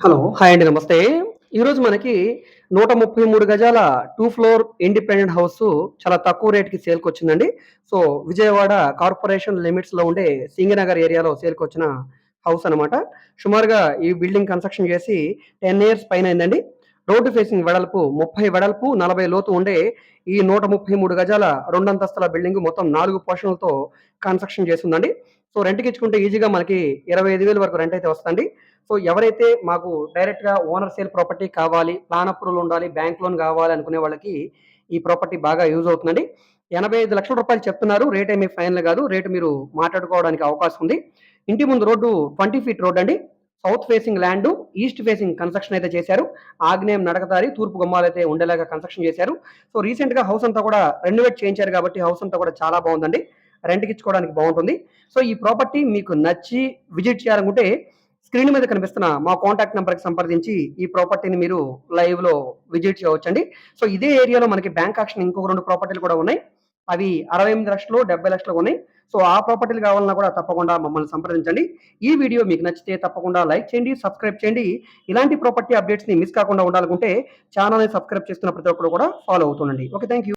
Hello hi అండి నమస్తే. ఈరోజు మనకి నూట ముప్పై మూడు గజాల టూ ఫ్లోర్ ఇండిపెండెంట్ హౌస్ చాలా తక్కువ రేట్కి సేల్కి వచ్చిందండి. సో విజయవాడ కార్పొరేషన్ లిమిట్స్లో ఉండే సింగనగర్ ఏరియాలో సేల్కి వచ్చిన హౌస్ అనమాట సుమారుగా ఈ బిల్డింగ్ కన్స్ట్రక్షన్ చేసి టెన్ ఇయర్స్ పైన అయిందండి. రోడ్డు ఫేసింగ్ వెడల్పు ముప్పై వెడల్పు నలభై లోతు ఉండే ఈ నూట ముప్పై మూడు గజాల రెండు అంతస్తుల బిల్డింగ్ మొత్తం నాలుగు పోర్షన్లతో కన్స్ట్రక్షన్ చేసిందండి సో రెంట్కి ఇచ్చుకుంటే ఈజీగా మనకి ఇరవై ఐదు వేల వరకు రెంట్ అయితే వస్తుంది సో ఎవరైతే మాకు డైరెక్ట్గా ఓనర్ సేల్ ప్రాపర్టీ కావాలి ప్లాన్ అప్రూవల్ ఉండాలి బ్యాంక్ లోన్ కావాలి అనుకునే వాళ్ళకి ఈ ప్రాపర్టీ బాగా యూజ్ అవుతుందండి. ఎనభై ఐదు లక్షల రూపాయలు చెప్తున్నారు. రేట్ ఏమీ ఫైనల్ కాదు. రేటు మీరు మాట్లాడుకోవడానికి అవకాశం ఉంది. ఇంటి ముందు రోడ్డు ట్వంటీ ఫీట్ రోడ్ అండి south facing land east facing construction అయితే చేశారు. ఆగ్నేయం నడకదారి తూర్పు గుమ్మాలు అయితే ఉండేలాగా కన్స్ట్రక్షన్ చేశారు. సో రీసెంట్గా హౌస్ అంతా కూడా రెనోవేట్ చేయించారు కాబట్టి హౌస్ అంతా కూడా చాలా బాగుందండి. రెంట్కి ఇచ్చుకోవడానికి బాగుంటుంది. సో ఈ ప్రాపర్టీ మీకు నచ్చి విజిట్ చేయాలనుకుంటే స్క్రీన్ మీద కనిపిస్తున్న మా కాంటాక్ట్ నెంబర్కి సంప్రదించి ఈ ప్రాపర్టీని మీరు లైవ్లో విజిట్ చేయవచ్చండి. సో ఇదే ఏరియాలో మనకి బ్యాంక్ ఆక్షన్ ఇంకొక రెండు ప్రాపర్టీలు కూడా ఉన్నాయి. అవి అరవై ఎనిమిది లక్షలు డెబ్బై లక్షలు ఉన్నాయి. సో ఆ ప్రాపర్టీలు కావాలన్నా కూడా తప్పకుండా మమ్మల్ని సంప్రదించండి. ఈ వీడియో మీకు నచ్చితే తప్పకుండా లైక్ చేయండి సబ్స్క్రైబ్ చేయండి. ఇలాంటి ప్రాపర్టీ అప్డేట్స్ని మిస్ కాకుండా ఉండాలనుకుంటే ఛానల్ని సబ్స్క్రైబ్ చేస్తున్న ప్రతి ఒక్కరు కూడా ఫాలో అవుతుండండి. Okay thank you